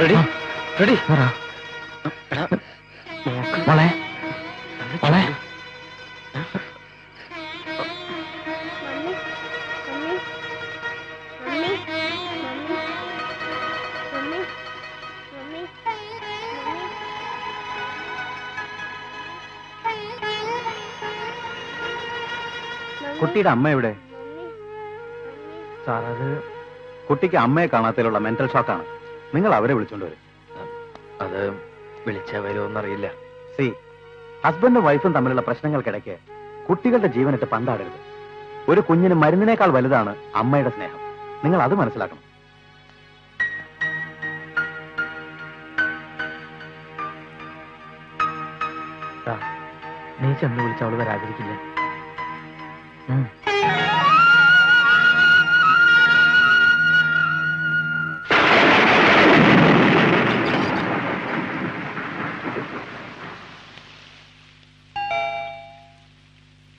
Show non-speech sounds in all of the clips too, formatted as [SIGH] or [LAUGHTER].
Ready? മോളെ മോളെ. കുട്ടിയുടെ അമ്മ എവിടെ? സാർ അത് കുട്ടിക്ക് അമ്മയെ കാണാത്തതിലുള്ള മെന്റൽ ഷോക്കാണ് നിങ്ങൾ അവരെ വിളിച്ചോണ്ട് വരും. അത് വിളിച്ചാ വരുമോന്നറിയില്ല സി ഹസ്ബൻഡും വൈഫും തമ്മിലുള്ള പ്രശ്നങ്ങൾക്കിടയ്ക്ക് കുട്ടികളുടെ ജീവനിട്ട് പന്താടരുത്. ഒരു കുഞ്ഞിന് മരുന്നിനേക്കാൾ വലുതാണ് അമ്മയുടെ സ്നേഹം. നിങ്ങൾ അത് മനസ്സിലാക്കണം. നീ ചെന്ന് വിളിച്ച അവൾ വരാതിരിക്കില്ല.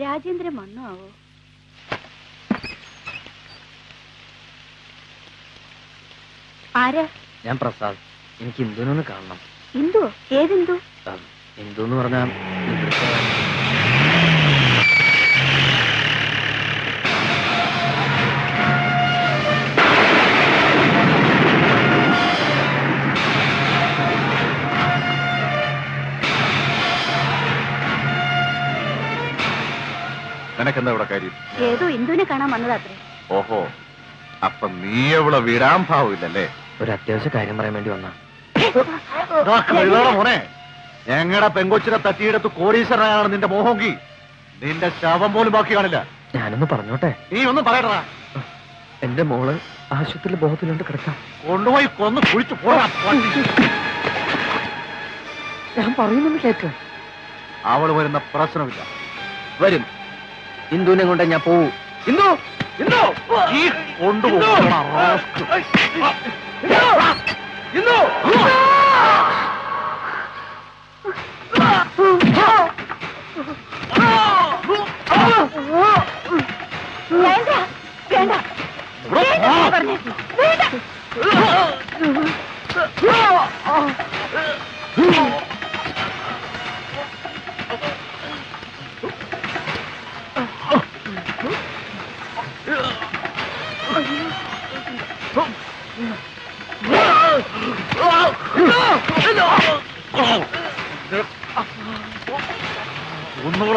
രാജേന്ദ്രൻ വന്നോ ആവോ ആരാ? ഞാൻ പ്രസാദ്. എനിക്ക് ഇന്ദുനൊന്ന് കാണണം. ഇന്ദു ഏതിന്ദു ഇന്ദു എന്ന് പറഞ്ഞാൽ നിനക്കെന്താ ഇവിടെ കാര്യം? ഏതോ ഇന്ദുവിനെ കാണാൻ വന്നതാത്രേ ഓഹോ അപ്പൊ നീ എവിടെ വിടാൻ ഭാവില്ലല്ലേ ഒരു അത്യാവശ്യ കാര്യം പറയാൻ വേണ്ടി വന്നാ. മോനെ? ഞങ്ങളുടെ പെങ്കൊച്ചിനെ തട്ടിയെടുത്ത് കോടീശ്വരനാണ് നിന്റെ മോഹോങ്കി. നിന്റെ ശവം പോലും ബാക്കി കാണില്ല. ഞാനൊന്ന് പറഞ്ഞോട്ടെ? നീ ഒന്നും പറയടാ എന്റെ മോൾ ആശുപത്രിയിൽ ബോധത്തിലുണ്ട് കിടക്കാം. കൊണ്ടുപോയി കൊന്ന് കുഴിച്ചു പോടാ. ഞാൻ പറയുന്നത് കേക്ക്. അവൾ വരുന്ന പ്രശ്നമില്ല. വരും. ഇന്ദുവിനെ കൊണ്ട് ഞാൻ പോവും ഇന്ദു ഇന്ദു ഈ കൊണ്ടുപോകണ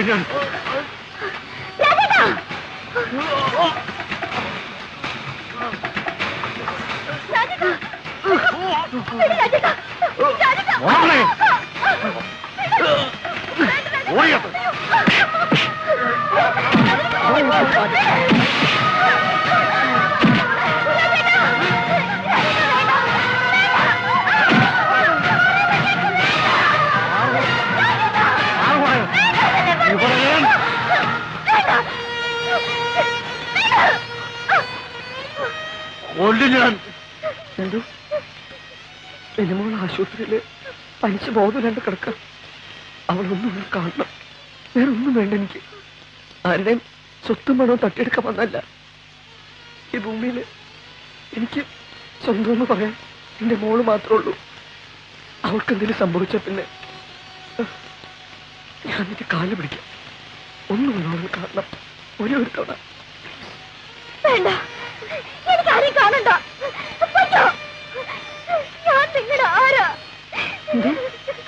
大丈なぜだ？なぜだ？ഞാൻ. എന്തു എന്റെ മോൾ ആശുപത്രിയിൽ പനിച്ച് ബോധമില്ലാണ്ട് കിടക്കാം. അവളൊന്നും ഒന്ന് കാണണം. വേറെ ഒന്നും വേണ്ട എനിക്ക്. ആരുടെയും സ്വത്തും പണവും തട്ടിയെടുക്കാൻ വന്നല്ല ഈ ഭൂമിയിൽ എനിക്ക് സ്വന്തം എന്ന് പറയാൻ എന്റെ മോൾ മാത്രമേ ഉള്ളൂ. അവൾക്ക് എന്തെങ്കിലും സംഭവിച്ച പിന്നെ ഞാൻ എനിക്ക് കാൽ പിടിക്കാം. ഒന്നും കാണണം. ഒരേ ഒരു തവണ. വേണ്ട.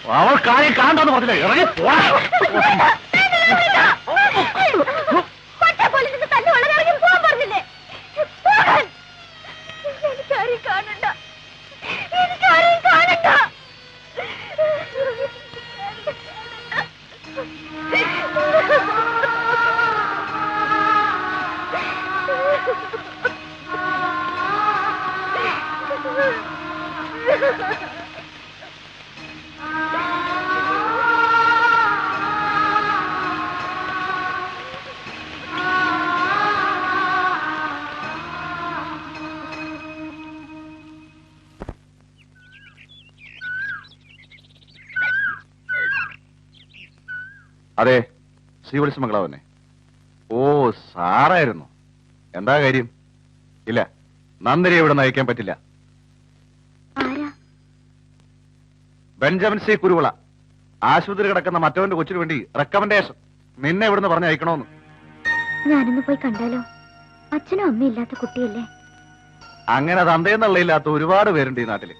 അവൾ കാര്യം കാണ്ടെന്ന് പറഞ്ഞില്ലേ? ഇറങ്ങി പോടാ. [LAUGHS] അതെ ശ്രീ വിളിച്ചു മംഗളാവനെ ഓ സാറായിരുന്നു. എന്താ കാര്യം? ഇല്ല നന്ദിനെ ഇവിടെ നയിക്കാൻ പറ്റില്ല. Benjamin C Kuruvila. ആശുപത്രി കിടക്കുന്ന മറ്റവന്റെ കൊച്ചിന് വേണ്ടി റെക്കമെൻഡേഷൻ നിന്നെ ഇവിടുന്ന് പറഞ്ഞയക്കണോന്ന് ഞാനൊന്ന് പോയി കണ്ടാലോ? അച്ഛനും അമ്മയും ഇല്ലാത്ത കുട്ടിയല്ലേ? അങ്ങനെ തന്തയെന്നുള്ളയില്ലാത്ത ഒരുപാട് പേരുണ്ട് ഈ നാട്ടിൽ.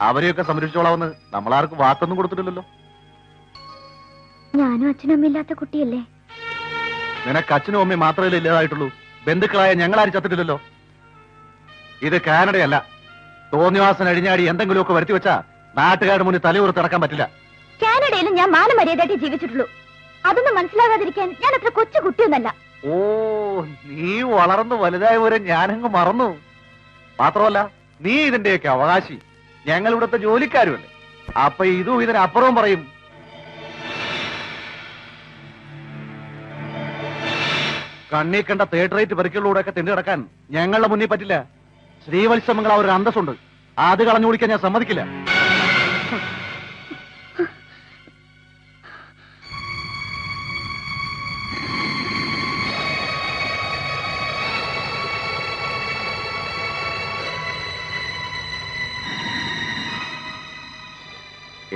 അവരെയൊക്കെ സംരക്ഷിച്ചോളാവുന്ന നമ്മളാർക്കും വാക്കൊന്നും കൊടുത്തിട്ടില്ലല്ലോ. ഞാനും അച്ഛനും അമ്മയും ഇല്ലാത്ത കുട്ടിയല്ലേ? നിനക്ക് അച്ഛനും അമ്മയും മാത്രമേ ഇല്ലാതായിട്ടുള്ളൂ? ബന്ധുക്കളായ ഞങ്ങളാരും ചത്തിട്ടില്ലല്ലോ? ഇത് കാനഡയല്ല. തോന്നിവാസൻ അഴിഞ്ഞാടി എന്തെങ്കിലുമൊക്കെ വരുത്തി വെച്ചാ നാട്ടുകാരുടെ മുന്നിൽ തലയുറത്ത് നടക്കാൻ പറ്റില്ല. കാനഡയിലും ഞാൻ മാനമര്യാദയായിട്ട് ജീവിച്ചിട്ടുള്ളൂ. അതൊന്നും മനസ്സിലാകാതിരിക്കാൻ ഞാൻ അത്ര കൊച്ചു കുട്ടിയൊന്നല്ല. ഓ നീ വളർന്നു വലുതായ വരെ ഞാനങ്ങ് മറന്നു. മാത്രമല്ല നീ ഇതിന്റെയൊക്കെ അവകാശി. ഞങ്ങൾ ഇവിടുത്തെ ജോലിക്കാരുമല്ലേ. അപ്പൊ ഇതും ഇതിനപ്പുറവും പറയും. കണ്ണീ കണ്ട തേർഡ് റേറ്റ് പെരുക്കളിലൂടെ ഒക്കെ തിണ്ടി കിടക്കാൻ ഞങ്ങളുടെ മുന്നിൽ പറ്റില്ല. ശ്രീവത്സമങ്ങൾ ആ ഒരു അന്തസ്സുണ്ട്. അത് കളഞ്ഞു കുടിക്കാൻ ഞാൻ സമ്മതിക്കില്ല.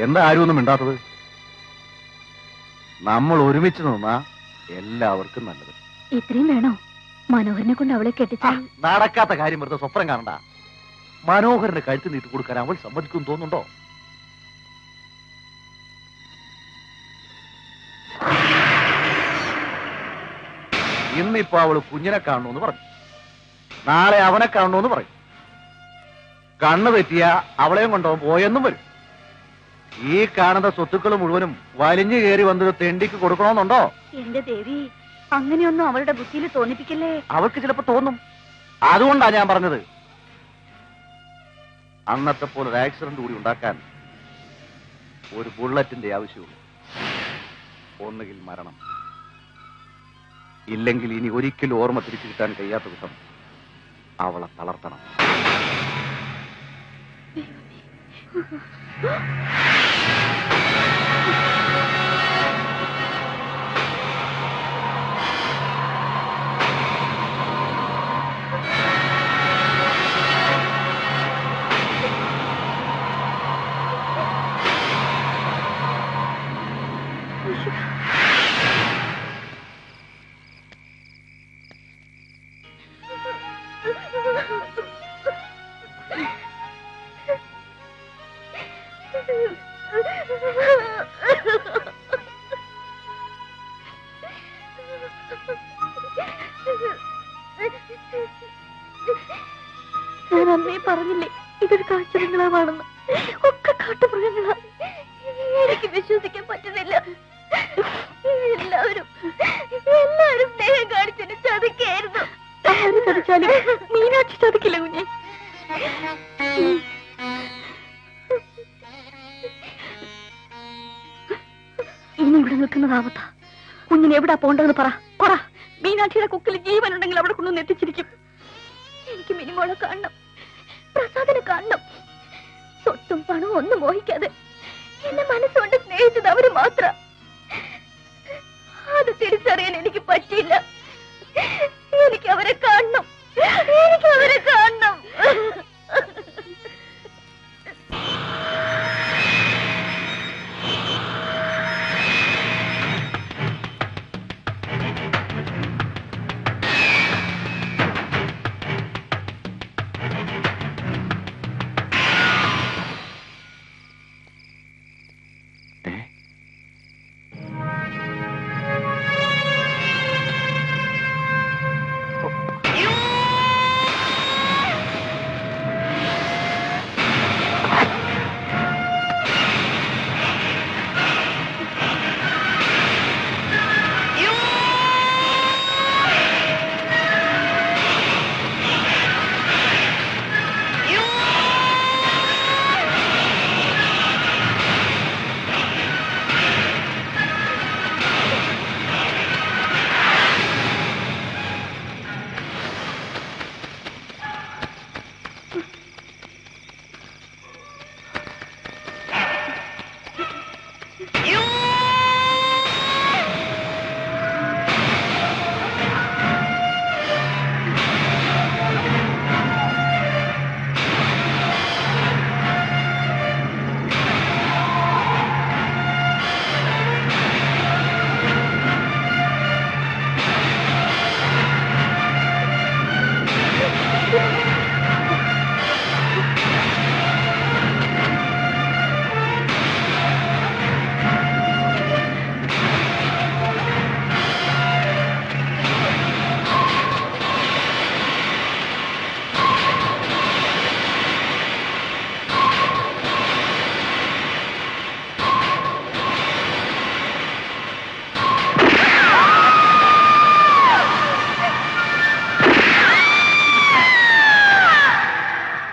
എന്താ ആരും ഒന്നും മിണ്ടാത്തത്? നമ്മൾ ഒരുമിച്ച് നിന്നാ എല്ലാവർക്കും നല്ലത്. ഇത്രയും വേണോ? മനോഹരനെ കൊണ്ട് അവളെ കെട്ടിച്ചാൽ നടക്കാത്ത കാര്യം വെറുതെ സ്വപ്നം കാണണ്ട. മനോഹരന്റെ കഴുത്ത് നീട്ടി കൊടുക്കാൻ അവൾ സമ്മതിക്കും തോന്നുന്നുണ്ടോ? ഇന്നിപ്പോ അവൾ കുഞ്ഞിനെ കാണണമെന്ന് പറഞ്ഞു. നാളെ അവനെ കാണണമെന്ന് പറയും. കണ്ണു തെറ്റിയ അവളെയും കൊണ്ടോ പോയെന്നും വരും. ഈ കാണുന്ന സ്വത്തുക്കൾ മുഴുവനും വലിഞ്ഞു കയറി വന്നൊരു തെണ്ടിക്ക് കൊടുക്കണമെന്നുണ്ടോ എന്റെ ദേവി അങ്ങനെയൊന്നും അവളുടെ ബുദ്ധിയിൽ തോന്നിപ്പിക്കല്ലേ? അവൾക്ക് ചിലപ്പോ തോന്നും. അതുകൊണ്ടാ ഞാൻ പറഞ്ഞത്. അന്നത്തെ പോലെ ഒരു ആക്സിഡന്റ് കൂടി ഉണ്ടാക്കാൻ ഒരു ബുള്ളറ്റിന്റെ ആവശ്യമുള്ളൂ ഒന്നുകിൽ മരണം. ഇല്ലെങ്കിൽ ഇനി ഒരിക്കലും ഓർമ്മ തിരിച്ചു കിട്ടാൻ കഴിയാത്ത വിധം അവളെ തളർത്തണം. ഞാൻ പറഞ്ഞില്ലേ? ഇതൊരു കാട്ടുമൃഗങ്ങളാണെന്ന് ഒക്കെ കാട്ടുമൃഗങ്ങളാ. എനിക്ക് വിശ്വസിക്കാൻ പറ്റുന്നില്ല. എല്ലാവരും എല്ലാവരും സ്നേഹം കാണിച്ചതിന് ചതിക്കായിരുന്നു ആര് ചതിച്ചാലും മീനാക്ഷി ചതിക്കില്ല കുഞ്ഞെ. ഇനി ഇവിടെ നിൽക്കുന്നതാവത്ത കുഞ്ഞിന് എവിടാ പോണ്ടെന്ന് പറ. പറ മീനാക്ഷിയുടെ കുക്കിൽ ജീവനുണ്ടെങ്കിൽ അവിടെ കൊണ്ടുവന്ന് എത്തിച്ചിരിക്കും. എനിക്ക് മിനിമോളെ കാണണം. പ്രസാദനെ കാണണം. സ്വത്തും പണവും ഒന്നും മോഹിക്കാതെ എന്നെ മനസ്സുകൊണ്ട് സ്നേഹിച്ചത് അവർ മാത്ര. അത് തിരിച്ചറിയാൻ എനിക്ക് പറ്റിയില്ല. എനിക്ക് അവരെ കാണണം. എനിക്ക് അവരെ കാണണം.